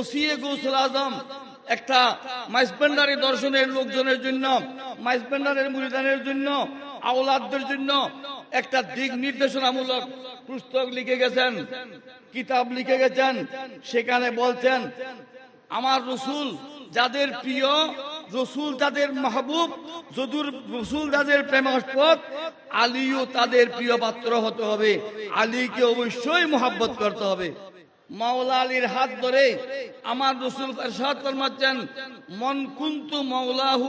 ওসিয়ে গৌসুল আজম, একটা মাইসপেন্ডারি দর্শনের লোকজনের জন্য মাইসপেন্ডারের মুরিদানের জন্য, আওলাদদের জন্য একটা দিক নির্দেশনামূলক পুস্তক লিখে গেছেন, কিতাব লিখে গেছেন, সেখানে বলছেন, আমার রসুল যাদের প্রিয়, রসুল তাদের মাহবুব, যদুর রসুল তাদের প্রেমাস্পদ, আলীও তাদের প্রিয় পাত্র হতে হবে, আলীকে অবশ্যই মোহাব্বত করতে হবে। মাওলা আলীর হাত ধরে আমার রসুল সাদ ফরমাচ্ছেন, মন কুন্তু মৌলাহু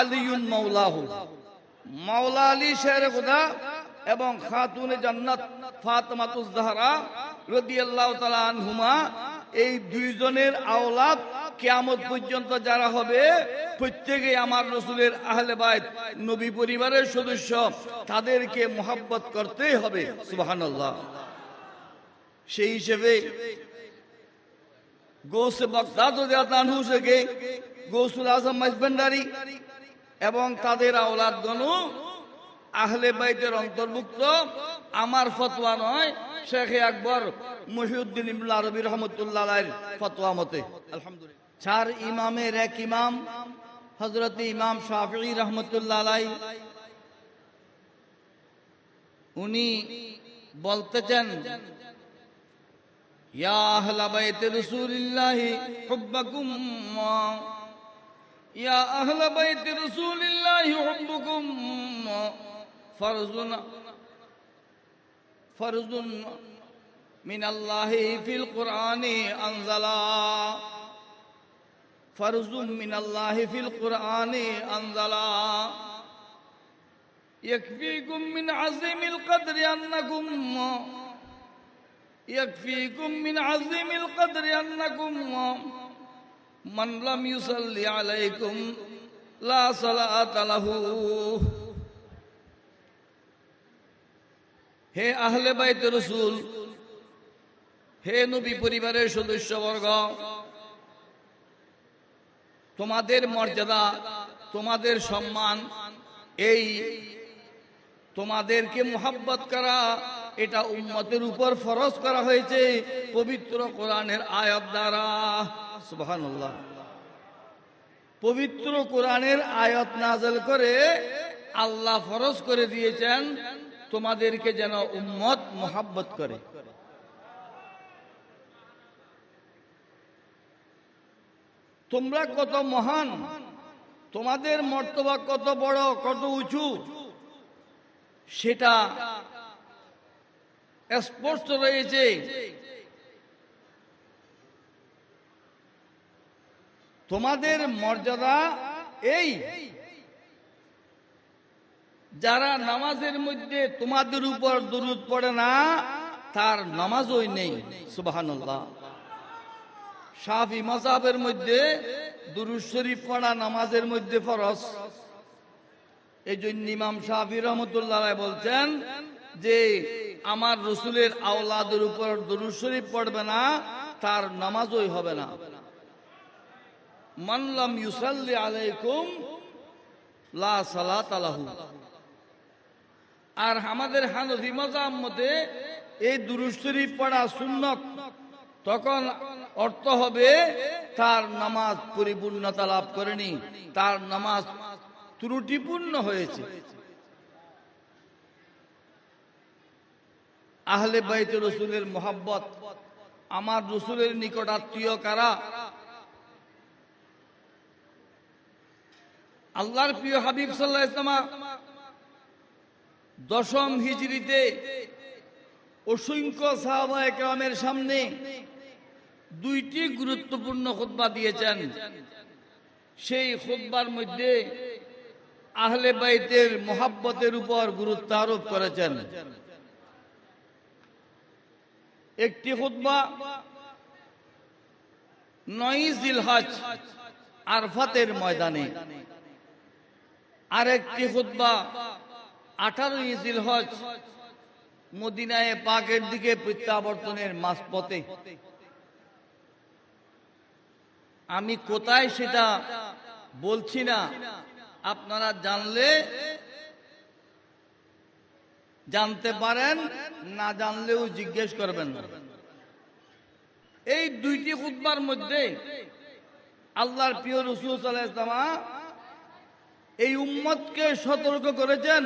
আলিউন মৌলাহু মাওলা আলী শের খুদা এবং খাতুনে জান্নাত ফাতেমাতুজ জাহরা রাদিয়াল্লাহু তাআলা আনহুমা, এই দুইজনের আওলাদ কিয়ামত পর্যন্ত যারা হবে, প্রত্যেকে আমার রসুলের আহলে বাইত, নবী পরিবারের সদস্য, তাদেরকে মোহাব্বত করতেই হবে, সুবহানাল্লাহ। সেই হিসেবে গৌসে রাদিয়াল্লাহু থেকে গৌসুল আজম মাইজবান্ডারি এবং তাদের আওলাদগণও আহলে বাইতের অন্তর্ভুক্ত। আমার ফতোয়া নয় শেখে আকবর মহিউদ্দিন ইবনুল আরবি রহমতুল্লাহ ফতোয়া মতে। আলহামদুলিল্লাহ। চার ইমামের এক ইমাম হজরত ইমাম শাফি রহমতুল্লাহ আলাই উনি বলতেছেন يا أهل بيت رسول الله حبكم. يا أهل بيت رسول الله حبكم. فرضنا فرض من الله في القرآن أنزلا فرض من الله في القرآن أنزلا يكفيكم من عظيم القدر أنكم يكفيكم من عظيم القدر أنكم من لم يصلي عليكم لا صلاة له হে আহলে বাইত রসুল হে নবী পরিবারের সদস্যবর্গ তোমাদের মর্যাদা তোমাদের সম্মান এই তোমাদেরকে মোহাব্বত করা এটা উম্মতের উপর ফরজ করা হয়েছে। পবিত্র কোরআনের আয়াত দ্বারা। সুবহানাল্লাহ। পবিত্র কোরআনের আয়াত নাজল করে আল্লাহ ফরজ করে দিয়েছেন, তোমাদেরকে যেন উম্মত মোহাব্বত করে। তোমরা কত মহান, তোমাদের মর্তবা কত বড়, কত উঁচু, সেটা স্পষ্ট রয়েছে। তোমাদের মর্যাদা এই। যারা নামাজের মধ্যে তোমাদের উপর দরুদ পড়ে না, তার নামাজ নামাজই নেই। সুবাহান্লাহ শাফি মাসাবের মধ্যে দুরুদ শরীফ পড়া নামাজের মধ্যে ফরজ। এই জন্য ইমাম শাফি রহমতুল্লাহ বলছেন যে আমার রসুলের আওলাদের উপর দরুদ শরীফ পড়বে না, তার নামাজই হবে না। মানলাম ইউসাল্লি আলাইকুম, লা সালাত আলাহু আর আমাদের হানফি মজাম মতে, এই দুরুদ পড়া সুন্নত, তখন অর্থ হবে তার নামাজ পরিপূর্ণতা লাভ করেনি, তার নামাজ ত্রুটিপূর্ণ হয়েছে। আহলে বাইতে রসুলের মোহাব্বত। আমার রসুলের নিকট আত্মীয় কারা? আল্লাহর প্রিয় হাবিব সাল্লাহ ইসলামা দশম হিজড়িতে অসংখ্য সাহাবা একরামের সামনে দুইটি গুরুত্বপূর্ণ খুতবা দিয়েছেন। সেই খুতবার মধ্যে আহলে বাইতের মোহাব্বতের উপর গুরুত্ব আরোপ করেছেন। একটি খুতবা নয় জিলহাজ আরফাতের ময়দানে। আরেকটি খুতবা, আঠারোই জিলহজ মদিনায় পাকের দিকে প্রত্যাবর্তনের মাঝপথে। আমি কোথায় সেটা বলছি না, আপনারা জানলে জানতে পারেন, না জানলেও জিজ্ঞেস করবেন। এই দুইটি খুতবার মধ্যে আল্লাহর প্রিয় রসুল সাল্লাহ এই উম্মতকে সতর্ক করেছেন।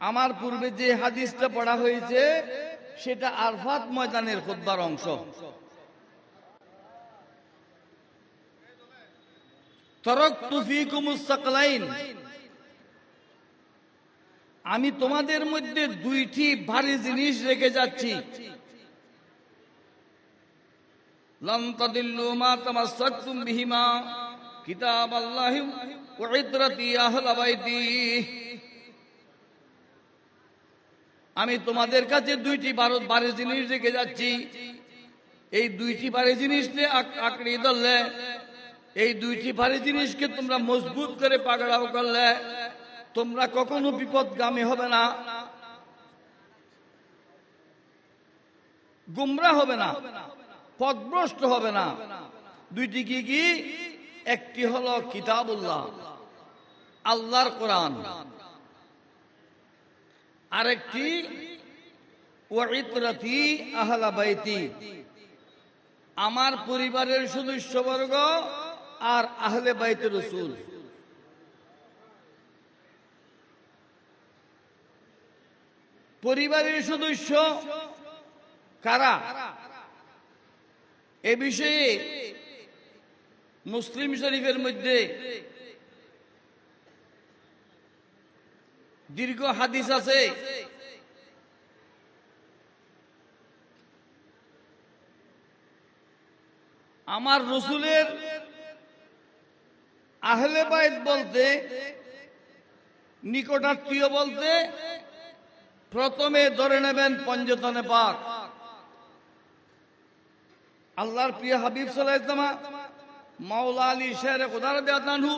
আমার পূর্বে যে হাদিসটা পড়া হয়েছে, সেটা আরফাত ময়দানের খুতবার অংশ। তরক তুফিকুমুস্তাকলাইন আমি তোমাদের মধ্যে দুইটি ভারী জিনিস রেখে যাচ্ছি। আমি তোমাদের কাছে দুইটি ভারত বারে জিনিস রেখে যাচ্ছি। এই দুইটি বারে জিনিস নিয়ে আক- আঁকড়ে ধরলে, এই দুইটি ভারী জিনিসকে তোমরা মজবুত করে পাকড়াও করলে তোমরা কখনো বিপদগামী হবে না। গুমরা হবে না। পদভ্রষ্ট হবে না। দুইটি কি কি? একটি হলো কিতাবুল্লাহ, আল্লাহর কোরআন। আরেকটি, ওয়াইতরাতি আহলা বাইতি। আমার পরিবারের সদস্যবর্গ আর আহলে বাইতে রসুল। পরিবারের সদস্য কারা? এ বিষয়ে মুসলিম শরীফের মধ্যে দীর্ঘ হাদিস আছে। আমার রসুলের আহলে বাইত বলতে, নিকটাত্মীয় বলতে প্রথমে ধরে নেবেন পঞ্জতনে পাক। আল্লাহর প্রিয় হাবিব ইসলামা মাওলা আলী শের খুদার দেয়াতানহু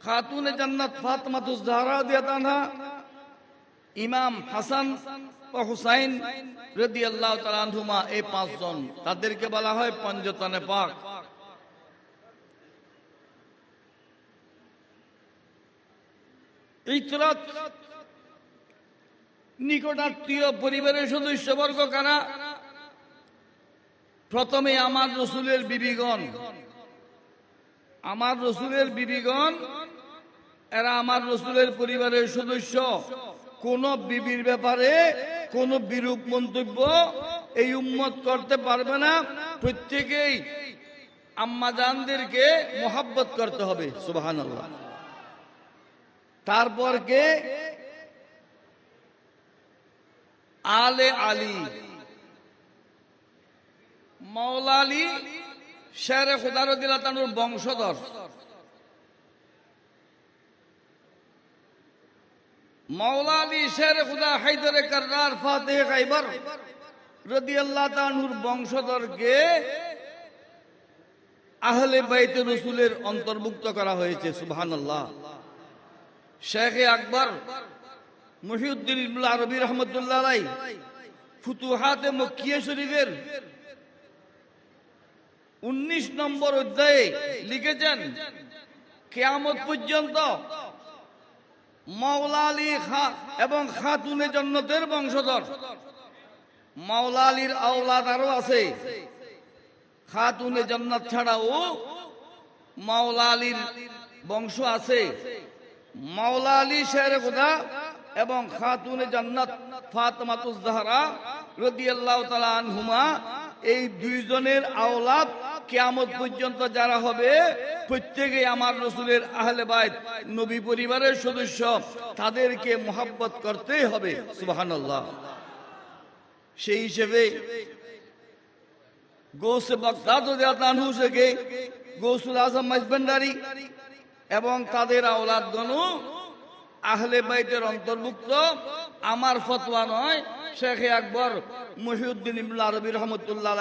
খাতুন জান্নাত ফাতমাতুজ জাহরা দেয়াতানহা ইমাম হাসান ও হুসাইন রদি আল্লাহ তালানহুমা এই পাঁচজন, তাদেরকে বলা হয় পঞ্জতনে পাক। ইতরাত নিকটাত্মীয় পরিবারের সদস্যবর্গ কারা? প্রথমে আমার রসুলের বিবিগণ। আমার রসুলের বিবিগণ, এরা আমার রসুলের পরিবারের সদস্য। কোন বিবির ব্যাপারে কোন বিরূপ মন্তব্য এই উম্মত করতে পারবে না। প্রত্যেকেই আম্মাজানদেরকে মোহাব্বত করতে হবে সুবাহান তারপর কে? আলে আলী। মৌলা আলী, শের খুদারুদ্দিল্লাহ তানুর বংশধর। মৌলা আলী, শের খুদা হাইদারে কার্রার ফাতে খাইবার রদি আল্লাহ তানুর বংশধরকে আহলে বাইতে রসুলের অন্তর্ভুক্ত করা হয়েছে সুবহান আল্লাহ শেখ আকবর মহিউদ্দিন ইবনুল আরবি রহমতুল্লাহ আলাই ফুতুহাতে মক্কিয়া শরীফের উনিশ নম্বর অধ্যায়ে লিখেছেন, কেয়ামত পর্যন্ত মাওলা আলী এবং খাতুনে জন্নতের বংশধর। মাওলা আলীর আওলাদ আরও আছে। খাতুনে জন্নত ছাড়াও মাওলা আলীর বংশ আছে। মাওলা আলী শের খুদা এবং খাতুনে জান্নাত ফাতমাতুজ জাহরা রাদিয়াল্লাহু তাআলা আনহুমা, এই দুইজনের আওলাদ কিয়ামত পর্যন্ত যারা হবে প্রত্যেকেই আমার রসুলের আহলে বাইত, নবী পরিবারের সদস্য, তাদেরকে মোহাব্বত করতেই হবে, সুবহানাল্লাহ। সেই হিসেবে গৌসে রাদিয়াল্লাহু থেকে গৌসুল আজম মাইজবান্ডারি এবং তাদের আওলাদগণও আহলে বাইতের অন্তর্ভুক্ত। আমার ফতোয়া নয়, শেখ আকবর মহিউদ্দিন ইবনুল আরবি রহমতুল্লাহ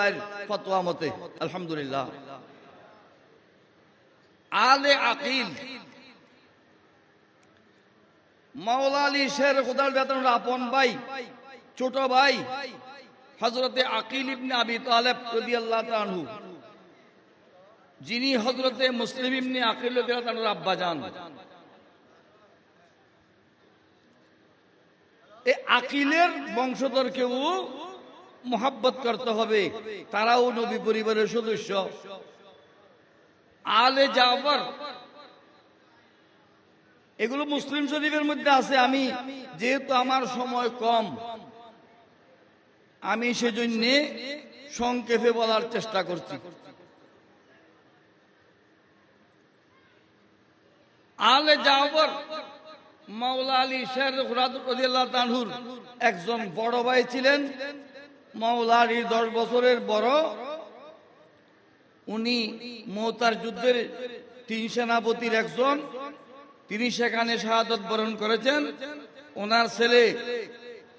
ফতোয়া মতে। আলহামদুলিল্লাহ। আলে আকিল। শের বেতন আপন ভাই, ছোট ভাই হজরতে আকিল ইবনে আবি তালেব রাদিয়াল্লাহু তাআলা যিনি হজরতে মুসলিম ইবনে আকিল রাদিয়াল্লাহু আব্বা যান এই আকিলের বংশধর কেউ মোহাব্বত করতে হবে। তারাও নবী পরিবারের সদস্য। আলে জাফর, এগুলো মুসলিম শরীফের মধ্যে আছে। আমি যেহেতু আমার সময় কম, আমি সেজন্য সংক্ষেপে বলার চেষ্টা করছি। আলে জাফর মাওলা আলী শের তানহুর একজন বড় ভাই ছিলেন। মাওলা আলী দশ বছরের বড়। উনি মৌতার যুদ্ধের তিন সেনাপতির একজন। তিনি সেখানে শাহাদত বরণ করেছেন। ওনার ছেলে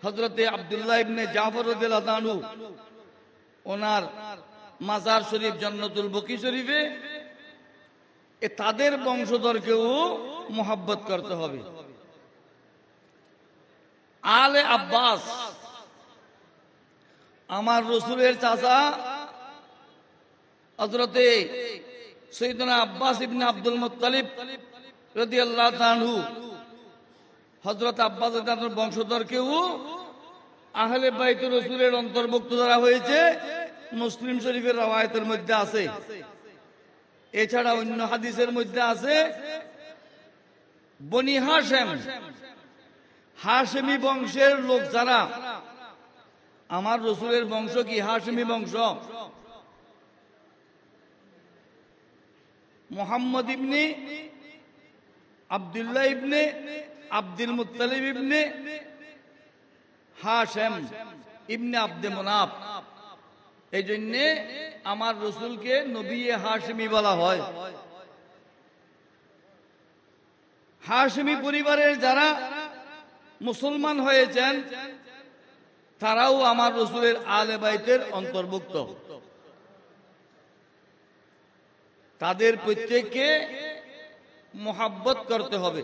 হজরতে আবদুল্লাহ ইবনে জাফর তানহু ওনার মাজার শরীফ জন্নতুল বকি শরীফে। তাদের বংশধরকেও মোহাব্বত করতে হবে। আলে আব্বাস। আমার রসুলের চাচা হজরতে সৈদনা আব্বাস ইবনে আব্দুল মুত্তালিব রদি আল্লাহ হজরত আব্বাস তাদের বংশধরকেও আহলে বাইত রসুলের অন্তর্ভুক্ত দ্বারা হয়েছে। মুসলিম শরীফের রওয়ায়তের মধ্যে আছে। এছাড়া অন্য হাদিসের মধ্যে আছে, বনি হাসেম হাসেমি বংশের লোক যারা, আমার রসুলের বংশ কি হাসেমি বংশ? মোহাম্মদ ইবনে আবদুল্লাহ ইবনে আব্দুল মুত্তালিব ইবনে হাসেম ইবনে আব্দে মুনাফ এই জন্যে আমার রসুলকে নবী হাসমি বলা হয়। হাসমি পরিবারের যারা মুসলমান হয়েছেন, তারাও আমার রসুলের আলে বাইতের অন্তর্ভুক্ত। তাদের প্রত্যেককে মোহাব্বত করতে হবে।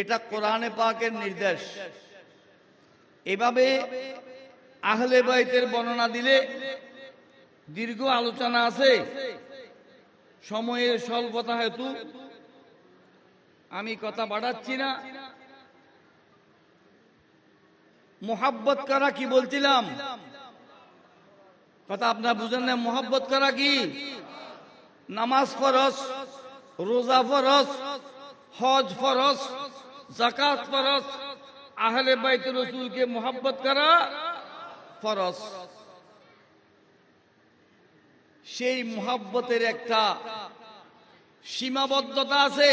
এটা কোরআনে পাকের নির্দেশ। এভাবে আহলে বাইতের বর্ণনা দিলে দীর্ঘ আলোচনা আছে। সময়ের স্বল্পতা হেতু আমি কথা বাড়াচ্ছি না। মোহাব্বত করা কি বলছিলাম? কথা আপনার বুঝেন না, মোহাব্বত করা কি? নামাজ ফরস রোজা ফরস হজ ফরস জাকাত ফরস আহলে বাইত রসুলকে মোহাব্বত করা? ফরস সেই মোহাব্বতের একটা সীমাবদ্ধতা আছে।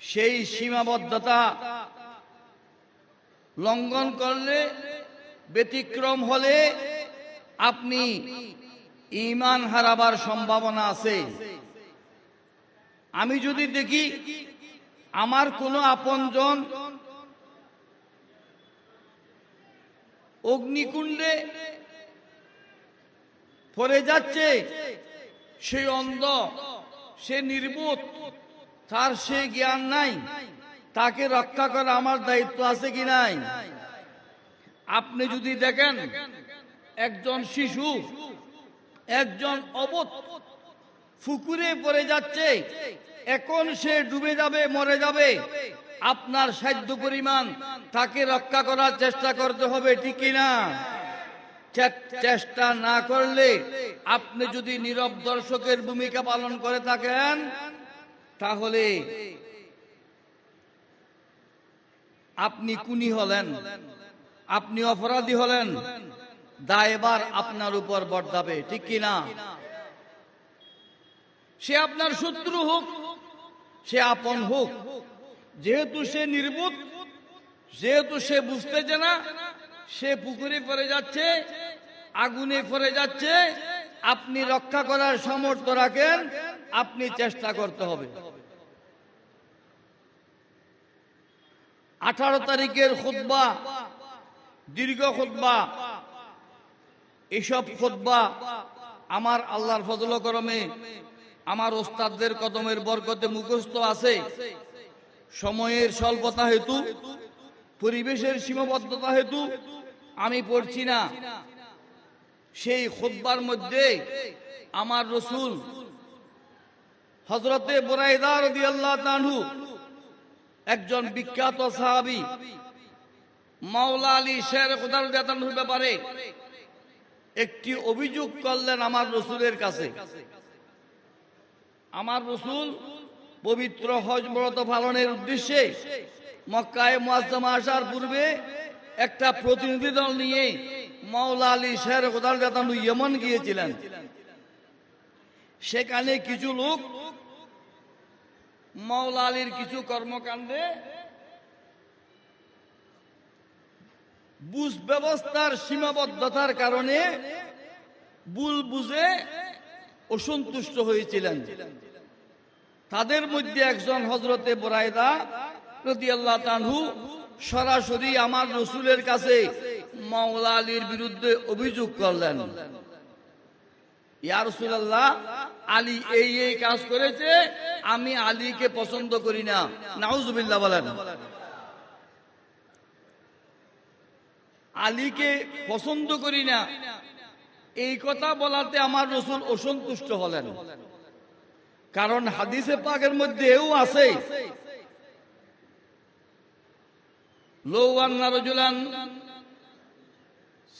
সেই সীমাবদ্ধতা লঙ্ঘন করলে, ব্যতিক্রম হলে আপনি ইমান হারাবার সম্ভাবনা আছে। আমি যদি দেখি আমার কোনো আপনজন অগ্নিকুণ্ডে পড়ে যাচ্ছে, সে অন্ধ, সে নির্বোধ, তার সে জ্ঞান নাই। তাকে রক্ষা করা আমার দায়িত্ব আছে কি নাই? আপনি যদি দেখেন, একজন শিশু, একজন অবধ ফুকুরে পড়ে যাচ্ছে, এখন সে ডুবে যাবে, মরে যাবে, আপনার সাধ্য পরিমাণ তাকে রক্ষা করার চেষ্টা করতে হবে, ঠিক না? চেষ্টা না করলে আপনি যদি নীরব দর্শকের ভূমিকা পালন করে থাকেন, তাহলে আপনি কুনি হলেন, আপনি অপরাধী হলেন দায়বার আপনার উপর বর্তাবে, ঠিক কিনা? সে আপনার শত্রু হোক, সে আপন হোক, যেহেতু সে নির্বুত, যেহেতু সে বুঝতেছে না, সে পুকুরে পড়ে যাচ্ছে, আগুনে পড়ে যাচ্ছে, আপনি রক্ষা করার সামর্থ্য রাখেন, আপনি চেষ্টা করতে হবে। আঠারো তারিখের খুদ্া দীর্ঘ খুদ্া এসব খুদ্া আমার আল্লাহর ফজল করমে, আমার ওস্তাদদের কদমের বরকতে মুখস্থ আছে। সময়ের স্বল্পতা হেতু, পরিবেশের সীমাবদ্ধতা হেতু আমি পড়ছি না। সেই খুদ্বার মধ্যে আমার রসুল হজরতে বোরাইদার আল্লাহ তানহু একজন বিখ্যাত সাহাবি, মাওলা আলী শের কোদার দেতানুর ব্যাপারে একটি অভিযোগ করলেন আমার রসুলের কাছে। আমার রসুল পবিত্র হজ ব্রত পালনের উদ্দেশ্যে মক্কায় মুআজ্জামা আসার পূর্বে একটা প্রতিনিধি দল নিয়ে মাওলা আলী শের কোদার দেতানু ইয়মন গিয়েছিলেন। সেখানে কিছু লোক মাওলা আলীর কিছু কর্মকাণ্ডে বুঝ ব্যবস্থার সীমাবদ্ধতার কারণে বুল বুঝে অসন্তুষ্ট হয়েছিলেন। তাদের মধ্যে একজন হজরতে বরায়দা আল্লাহ তানহু সরাসরি আমার রসুলের কাছে মাওলা আলীর বিরুদ্ধে অভিযোগ করলেন। ইয়া রাসূলুল্লাহ, আলী এই এই কাজ করেছে, আমি আলীকে পছন্দ করি না। নাউজুবিল্লাহ বলেন। আলীকে পছন্দ করি না। এই কথা বলাতে আমার রসুল অসন্তুষ্ট হলেন। কারণ হাদিসে পাকের মধ্যে এও আছে। লৌয়ান্না রজুলান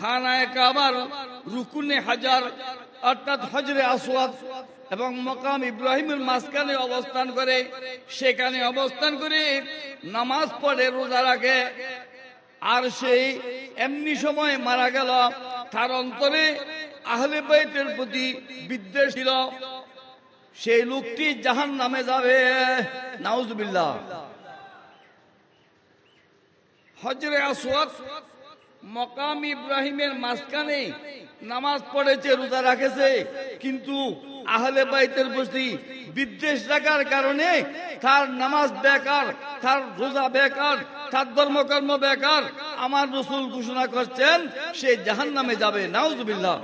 খানায় কাবার রুকুনে হাজার, অর্থাৎ হজরে আসওয়াদ এবং মকাম ইব্রাহিমের মাঝখানে অবস্থান করে, সেখানে অবস্থান করে নামাজ পড়ে, রোজা রাখে। আর সেই এমনি সময় মারা গেল। তার অন্তরে আহলে বাইতের প্রতি বিদ্বেষ ছিল। সেই লোকটি জাহান নামে যাবে। নাউজুবিল্লাহ। হজরে আসওয়াদ মকাম ইব্রাহিমের মাঝখানে নামাজ পড়েছে, রোজা রাখেছে। কিন্তু আহলে বাইতের প্রতি বিদ্বেষ রাখার কারণে তার নামাজ বেকার, তার রোজা বেকার, তার ধর্মকর্ম বেকার। আমার রসুল ঘোষণা করছেন, সে জাহান নামে যাবে। নাউজুবিল্লাহ।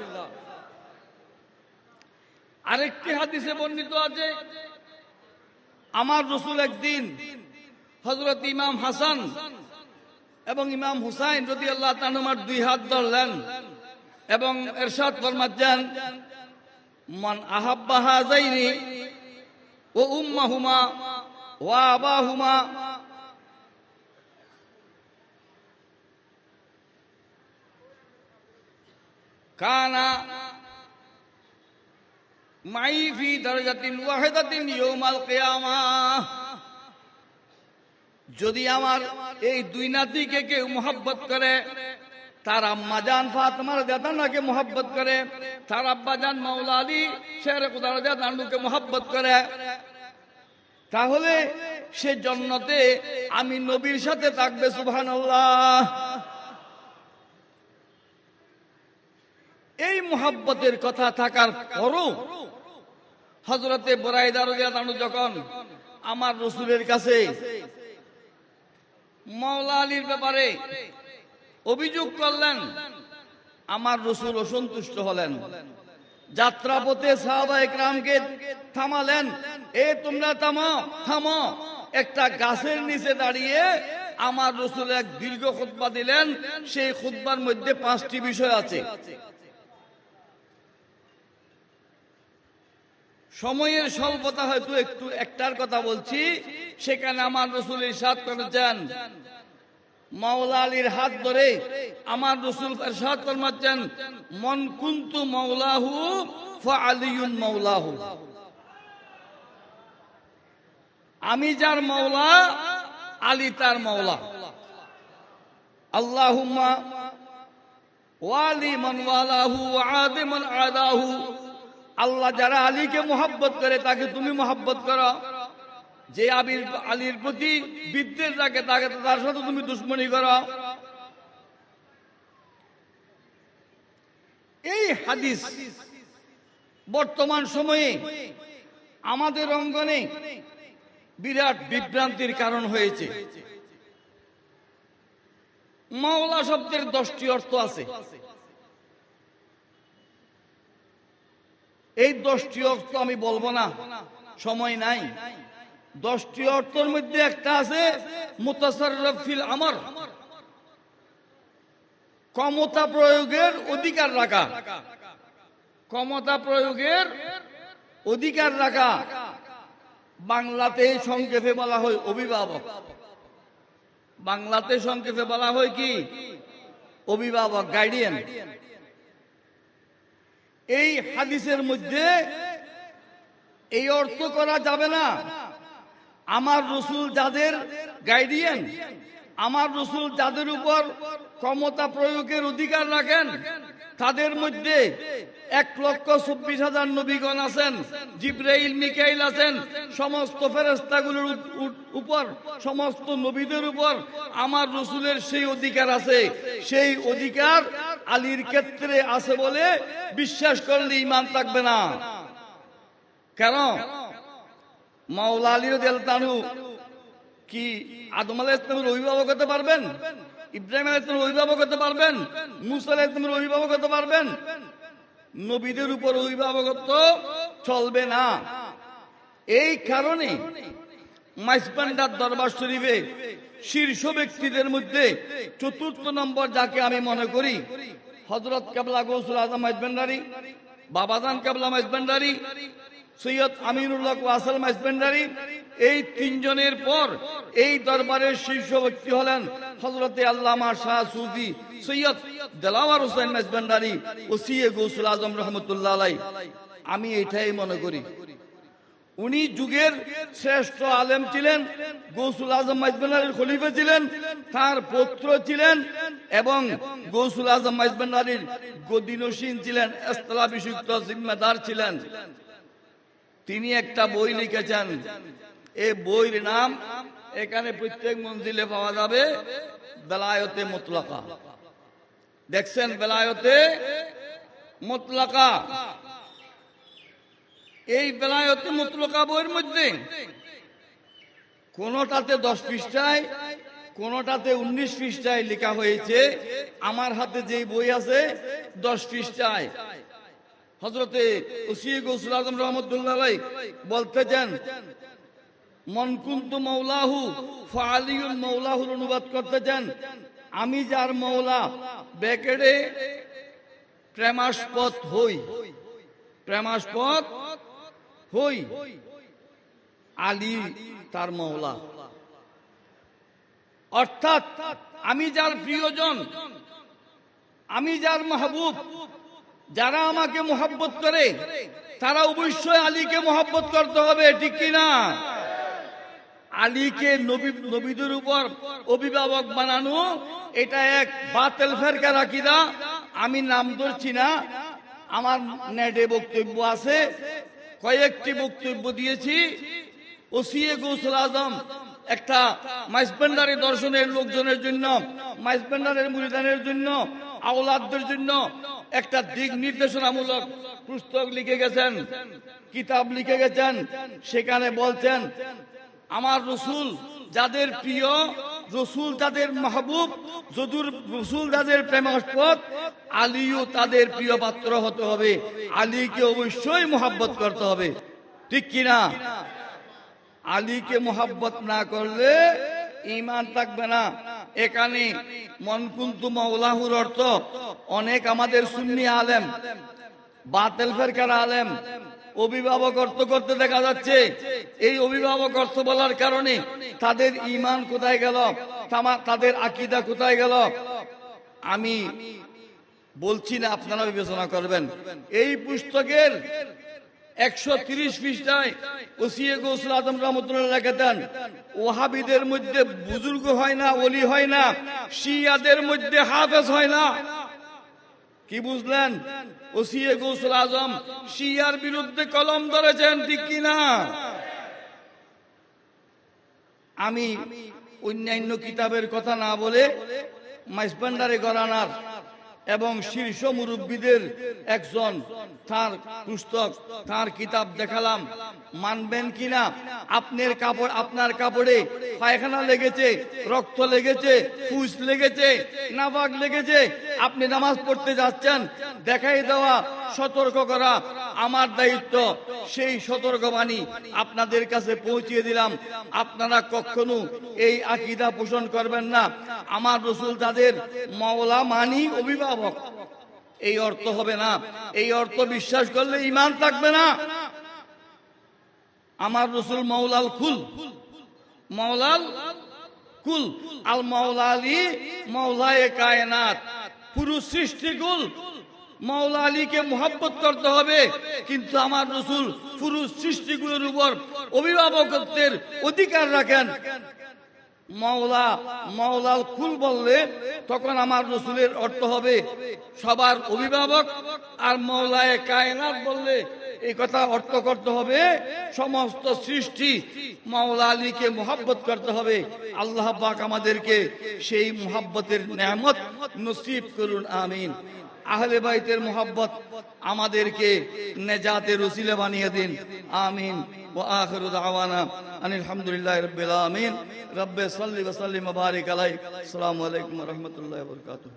আরেকটি হাদিসে বর্ণিত আছে, আমার রসুল একদিন হজরত ইমাম হাসান এবং ইমাম হুসাইন যদি আল্লাহ তানুমার দুই হাত ধরলেন এবং এরশাদ ফরমাচ্ছেন মান আহাব্বা হাজাইনি ও উম্মাহুমা ওয়া আবাহুমা। কানা মাই ফি দরজাতিন ওয়াহিদাতিন ইয়াউমাল কিয়ামাহ যদি আমার এই দুই নাতিকে কেউ মোহাব্বত করে, তার আম্মা আম্মাজান ফাতেমার দেদানাকে মোহাব্বত করে, তার আব্বা আব্বাজান মাওলা আলী, শের দেদানুকে মোহাব্বত করে, তাহলে সে জন্নতে আমি নবীর সাথে থাকবে, সুবহানাল্লাহ। এই মোহাব্বতের কথা থাকার পরও হজরতে বরাইদার যখন আমার রসুলের কাছে মাওলা আলীর ব্যাপারে অভিযোগ করলেন, আমার রসুল অসন্তুষ্ট হলেন। যাত্রাপথে সাহাবা একরামকে থামালেন, এ তোমরা থামো থামো, একটা গাছের নিচে দাঁড়িয়ে আমার রসুল এক দীর্ঘ খুতবা দিলেন, সেই খুতবার মধ্যে পাঁচটি বিষয় আছে। সময়ের স্বল্পতা হয়তো একটু একটার কথা বলছি, সেখানে আমার রসুল ইরশাদ করেছেন। মাওলা আলীর হাত ধরে আমার রসুল ইরশাদ ফরমাচ্ছেন মন কুন্তু মাওলাহু ফাআলিয়ুন মাওলাহু। আমি যার মাওলা, আলী তার মাওলা। আল্লাহুম্মা ওয়ালি মান ওয়ালাহু ওয়া আদি মান আদাহু। আল্লাহ যারা আলীকে মোহাব্বত করে, তাকে তুমি মোহাব্বত করো। যে আবির আলীর প্রতি বিদ্বেষ রাখে, তাকে তার সাথে তুমি দুশ্মনী করো। এই হাদিস বর্তমান সময়ে আমাদের অঙ্গনে বিরাট বিভ্রান্তির কারণ হয়েছে। মাওলা শব্দের দশটি অর্থ আছে। এই দশটি অর্থ আমি বলব না। সময় নাই। দশটি অর্থের মধ্যে একটা আছে মুতাসারফিল আমর। ক্ষমতা প্রয়োগের অধিকার রাখা। ক্ষমতা প্রয়োগের অধিকার রাখা। বাংলাতে সংক্ষেপে বলা হয় অভিভাবক। বাংলাতে সংক্ষেপে বলা হয় কি? অভিভাবক গাইডিয়ান এই হাদিসের মধ্যে এই অর্থ করা যাবে না। আমার রসুল যাদের গাইডিয়ান আমার রসুল যাদের উপর ক্ষমতা প্রয়োগের অধিকার রাখেন তাদের মধ্যে এক লক্ষ চব্বিশ হাজার নবীগণ আছেন, জিব্রাইল, মিকাইল আছেন। সমস্ত ফেরেস্তাগুলোর উপ- উপ- উপর, সমস্ত নবীদের উপর আমার রসুলের সেই অধিকার আছে। সেই অধিকার আলীর ক্ষেত্রে আছে বলে বিশ্বাস করলে ইমান থাকবে না। কেন? মাওলা আলী দেলতানু কি আদম আলাহ ইসলামের অভিভাবক হতে পারবেন? ইব্রাহিম আলাহ ইসলামের অভিভাবক হতে পারবেন, মুসা আলাহ ইসলামের অভিভাবক হতে পারবেন। নবীদের উপর অভিভাবকত্ব চলবে না। এই কারণে মাইসপান্ডার দরবার শরীফে শীর্ষ ব্যক্তিদের মধ্যে চতুর্থ নম্বর যাকে আমি মনে করি হজরত কাবলা গৌসুল আজম মাইজবেন্ডারি বাবাজান কাবলা মাইজবেন্ডারি সৈয়দ আমিনুল্লাহ ওয়াসাল মাইজবেন্ডারি এই তিনজনের পর এই দরবারের শীর্ষ ব্যক্তি হলেন হজরতে আল্লামা শাহ সুফি সৈয়দ দেলাওয়ার হোসেন মাইজবেন্ডারি ও সিএ গৌসুল আজম রহমতুল্লাহ আলাই আমি এটাই মনে করি, উনি যুগের শ্রেষ্ঠ আলেম ছিলেন, গৌসুল আজম মাইজবান্ডারির খলিফা ছিলেন, তার পুত্র ছিলেন এবং গৌসুল আজম মাইজবান্ডারির গদিনসীন ছিলেন, এস্তলাভিষিক্ত জিম্মেদার ছিলেন। তিনি একটা বই লিখেছেন এই বইয়ের নাম, এখানে প্রত্যেক মঞ্জিলে পাওয়া যাবে বেলায়তে মুতলাকা। দেখছেন বেলায়তে মুতলাকা? এই বেলায়তে মুতলকা বইয়ের মধ্যে কোনটাতে দশ পৃষ্ঠায়, কোনটাতে উনিশ পৃষ্ঠায় লেখা হয়েছে, আমার হাতে যেই বই আছে, দশ পৃষ্ঠায়। হজরতে ওসি গৌসুল আজম রহমতুল্লাহ বলতে চান মনকুন্ত মৌলাহু ফালিউল মৌলাহুর অনুবাদ করতে চান। আমি যার মৌলা, বেকেডে প্রেমাস্পদ হই। প্রেমাস্পদ হই। আলী তার মৌলা। অর্থাৎ আমি যার প্রিয়জন, আমি যার মাহবুব, যারা আমাকে মোহাব্বত করে, তারা অবশ্যই আলীকে মোহাব্বত করতে হবে, ঠিক কিনা? আলীকে নবী, নবীদের উপর অভিভাবক বানানো, এটা এক বাতেল ফেরকা রাখিদা আমি নাম ধরছি না, আমার নেটে বক্তব্য আছে, কয়েকটি বক্তব্য দিয়েছি। ওসিএ গৌসুল আজম একটা মাইসপেন্ডারি দর্শনের লোকজনের জন্য মাইসপেন্ডারের মুরিদানের জন্য, আওলাদদের জন্য একটা দিক নির্দেশনামূলক পুস্তক লিখে গেছেন, কিতাব লিখে গেছেন, সেখানে বলছেন আমার রসুল যাদের প্রিয়, রসুল তাদের মাহবুব, যদুর রসুল তাদের প্রেমাস্পদ, আলীও তাদের প্রিয় পাত্র হতে হবে। আলীকে অবশ্যই মোহাব্বত করতে হবে। ঠিক কিনা? আলীকে মোহাব্বত না করলে ইমান থাকবে না। এখানে মনকুন্তু মৌলাহুর অর্থ, অনেক আমাদের সুন্নি আলেম, বাতেল ফেরকার আলেম অভিভাবক অর্থ করতে দেখা যাচ্ছে। এই অভিভাবক অর্থ বলার কারণে তাদের ইমান কোথায় গেল? তাদের আকিদা কোথায় গেল? আমি বলছি না, আপনারা বিবেচনা করবেন। এই পুস্তকের একশো তিরিশ পৃষ্ঠায় ওসিয়ে গৌসুল আদম রহমতুল্লাহ লেখেতেন ওহাবিদের মধ্যে বুজুর্গ হয় না, ওলি হয় না, শিয়াদের মধ্যে হাফেজ হয় না কি বুঝলেন? ওসিয়ে গৌসুল আজম শিয়ার বিরুদ্ধে কলম ধরেছেন, ঠিক কিনা আমি অন্যান্য কিতাবের কথা না বলে মাইসবান্ডারে গরানার এবং শীর্ষ মুরব্বীদের একজন, তার পুস্তক, তার কিতাব দেখালাম। মানবেন কিনা? আপনার কাপড়, আপনার কাপড়ে পায়খানা লেগেছে, রক্ত লেগেছে, ফুস লেগেছে নাফাক লেগেছে। আপনি নামাজ পড়তে যাচ্ছেন, দেখাই দেওয়া সতর্ক করা আমার দায়িত্ব। সেই সতর্কবাণী আপনাদের কাছে পৌঁছিয়ে দিলাম। আপনারা কখনো এই আকিদা পোষণ করবেন না। আমার রসুল তাদের মাওলা মানি অভিভাবক। এই অর্থ হবে না। এই অর্থ বিশ্বাস করলে ইমান থাকবে না। আমার রসুল মাওলাল খুল মাওলাল কুল। আল মাওলালি মাওলায়ে কায়নাত। পুরুষ সৃষ্টি কুল। মাওলা আলীকে মোহাব্বত করতে হবে। কিন্তু আমার রসুল পুরুষ সৃষ্টিগুলোর উপর অভিভাবকত্বের অধিকার রাখেন। মাওলা, মাওলাল কুল বললে তখন আমার রসুলের অর্থ হবে সবার অভিভাবক আর মাওলায় কায়নাত বললে এই কথা অর্থ করতে হবে সমস্ত সৃষ্টি মাওলা আলীকে মোহাব্বত করতে হবে। আল্লাহ আমাদেরকে সেই মোহাব্বতের নেয়ামত নসিব করুন, আমিন। আহলে বাইতের মোহাব্বত আমাদেরকে নেজাতের রসিলে বানিয়ে দিন আমিন وآخر دعوانا أن الحمد لله رب العالمين رب صل وسلم وبارك عليه السلام عليكم ورحمة الله وبركاته